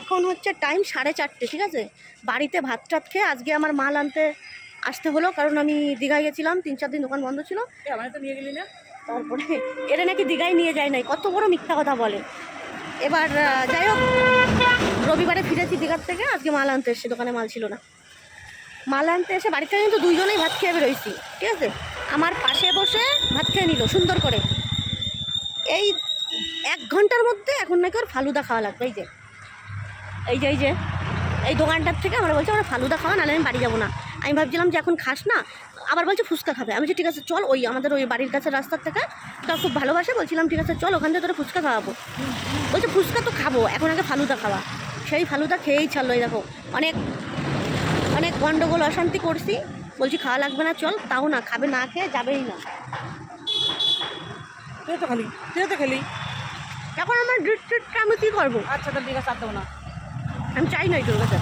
এখন হচ্ছে টাইম সাড়ে চারটে ঠিক আছে? বাড়িতে ভাত টাত খেয়ে আজকে আমার মাল আনতে আসতে হলো কারণ আমি দীঘায় গেছিলাম তিন চার দিন দোকান বন্ধ ছিল। আমার তো নিয়ে গেলি না? তারপরে এটা নাকি দীঘায় নিয়ে যায় নাই কত বড় মিথ্যা কথা বলে। এবার যাই হোক রবিবারে ফিরেছি দীঘার থেকে আজকে মাল আনতে এসেছি দোকানে মাল ছিল না। মাল আনতে এসে বাড়িতে কিন্তু দুইজনেই ভাত খেয়ে বেরোইছি ঠিক আছে? আমার পাশে বসে ভাত খেয়ে নিল সুন্দর করে। এই এক ঘণ্টার মধ্যে এখন নাকি ওর ফালুদা খাওয়া লাগবে এই যে। এই যে এই যে এই দোকানটার থেকে আমরা বলছি আমরা ফালুদা খাওয়া নাহলে আমি বাড়ি যাব না। আমি ভাবছিলাম যে এখন খাস না আবার বলছে ফুচকা খাবে। আমি বলছি ঠিক আছে চল ওই আমাদের ওই বাড়ির কাছে রাস্তার থেকে তার খুব ভালোবাসে। বলছিলাম ঠিক আছে চল ওখান থেকে তোরা ফুচকা খাওয়াবো। বলছে ফুচকা তো খাব এখন আগে ফালুদা খাওয়া। সেই ফালুদা খেয়েই ছাড়লো এই দেখো অনেক অনেক গন্ডগোল অশান্তি করছি। বলছি খাওয়া লাগবে না চল তাও না খাবে না খেয়ে যাবেই না। তুই তো খালি তুই তো খেলি। এখন আমার ড্রিট ট্রিটটা আমি কী করব? আচ্ছা তার দিকে চাপ দেবো না। আমি চাই না তোর কাছে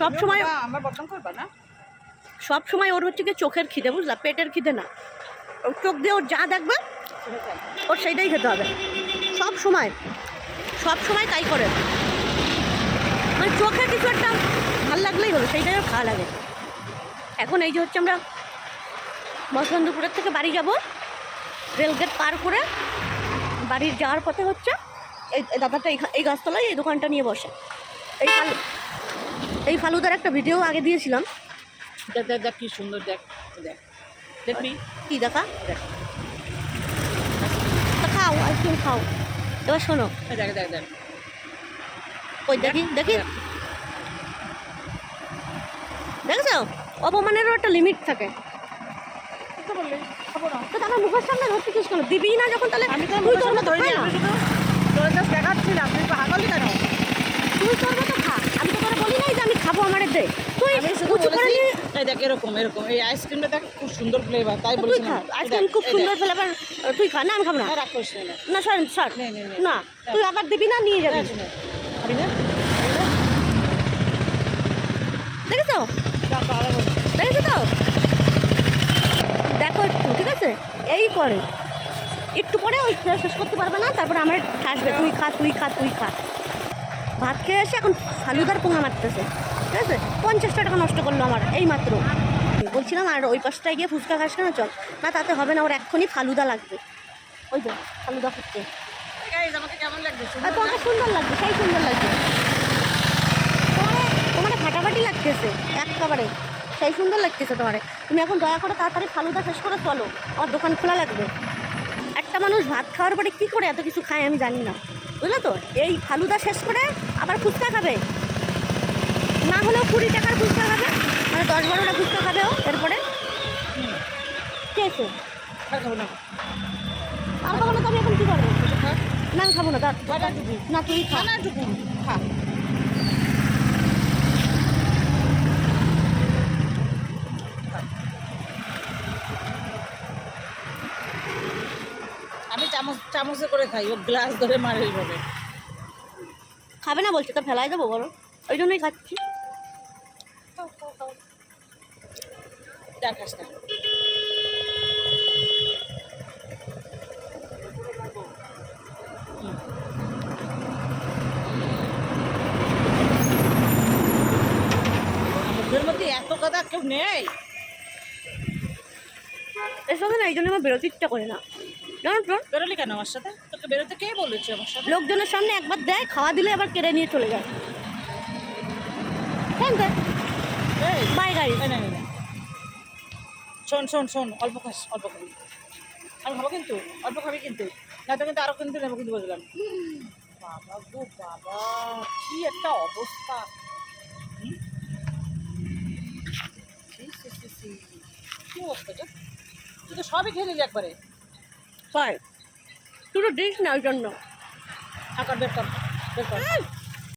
সব সময় আমার বদনাম করবা না? সব সময় ওর হচ্ছে কি চোখের খিদে বুঝলা? পেটের খিদে না। ওর চোখ দিয়ে ওর যা দেখবে ওর সেইটাই খেতে হবে। সব সময় সব সময় তাই করে। মানে চোখে কিছু একটা ভালো লাগলেই হলো সেইটাই ওর খাওয়া লাগে। এখন এই যে হচ্ছে আমরা মসলন্দপুরের থেকে বাড়ি যাব রেলগেট পার করে বাড়ির যাওয়ার পথে হচ্ছে এই দাদাটা এই- গাছতলায় এই দোকানটা নিয়ে বসে। এই ফালু এই ফালুদার একটা ভিডিও আগে দিয়েছিলাম। দেখ দেখ দেখ কি সুন্দর দেখ দেখ। দেখবি কি দেখা? দেখ। খাও আইসক্রিম খাও। এবার শোনো। দেখ দেখ দেখ। ওই দেখি দেখি দেখছ? অপমানেরও একটা লিমিট থাকে। তো তারা মুখের সামনে ধরতে কিস কেন? দিবি না যখন তাহলে আমি তো ধরে খা নিয়ে না। আমি শুধু তোর তুই হাঁকালি কেন? তুই তোর মতো খা। আমি তো তোরা বলি নাই যে আমি খাব আমার দে। তুই আমি শুধু উঁচু করে নিয়ে এই দেখ এরকম এরকম। এই আইসক্রিমটা দেখ খুব সুন্দর ফ্লেভার তাই তুই বলেছিলাম। খা আইসক্রিম খুব সুন্দর ফ্লেভার তুই খা না আমি খাব না। করিস না। না সর সর। নে, নে, নে। না তুই আবার দিবি না নিয়ে যাবি। খাবি না? দেখেছ? যা, দেখেছ তো? দেখো একটু ঠিক আছে? এই করে। একটু পরে ওই শেষ করতে পারবে না তারপরে আমার ঠাসবে তুই খা তুই খা তুই খা। ভাত খেয়ে এসে এখন ফালুদার পোঙা মারতেছে ঠিক আছে? পঞ্চাশটা টাকা নষ্ট করল আমার এই মাত্র বলছিলাম আর ওই পাশটায় গিয়ে ফুচকা খাস কেন? চল। না তাতে হবে না ওর এক্ষুনি ফালুদা লাগবে। ওই তো ফালুদা আর তোমাকে সুন্দর লাগছে সেই সুন্দর লাগছে। তোমার তোমার ফাটাফাটি লাগতেছে একেবারে। সেই সুন্দর লাগতেছে তোমার। তুমি এখন দয়া করে তাড়াতাড়ি ফালুদা শেষ করে চলো আমার দোকান খোলা লাগবে। একটা মানুষ ভাত খাওয়ার পরে কী করে এত কিছু খায় আমি জানি না। বুঝলো তো? এই ফালুদা শেষ করে আবার ফুচকা খাবে। না হলেও কুড়ি টাকার ফুচকা খাবে মানে দশ বারোটা ফুচকা খাবে ও এরপরে। কে আছে আর খাব না। না তো আমি এখন কী করব? খা না আমি খাব না না তুই খা। খানা চামচ চামচে করে খাই ও গ্লাস ধরে মারে এইভাবে। খাবে না বলছে তা ফেলাই দেবো বলো ওই জন্যই খাচ্ছি। খাস না এত কথা কেউ নেই। এসব না এই জন্য আমার বেরোতে ইচ্ছা করে না। বেরোলি কেন আমার সাথে? তোকে বেরোতে কে বলেছে আমার সাথে? লোকজনের সামনে একবার দেয় খাওয়া দিলে আবার কেড়ে নিয়ে চলে যায়। বাই গাড়ি। না। শোন শোন শোন অল্প খাস অল্প খাবি। আমি খাব কিন্তু অল্প খাবি কিন্তু। না তো কিন্তু আরও কিন্তু নেব কিন্তু বললাম। বাবা গো বাবা কি একটা অবস্থা। কি অবস্থাটা তুই তো সবই খেয়ে নিলি একবারে। হয় তুই তো দিস না ওই জন্য। আকার বের কর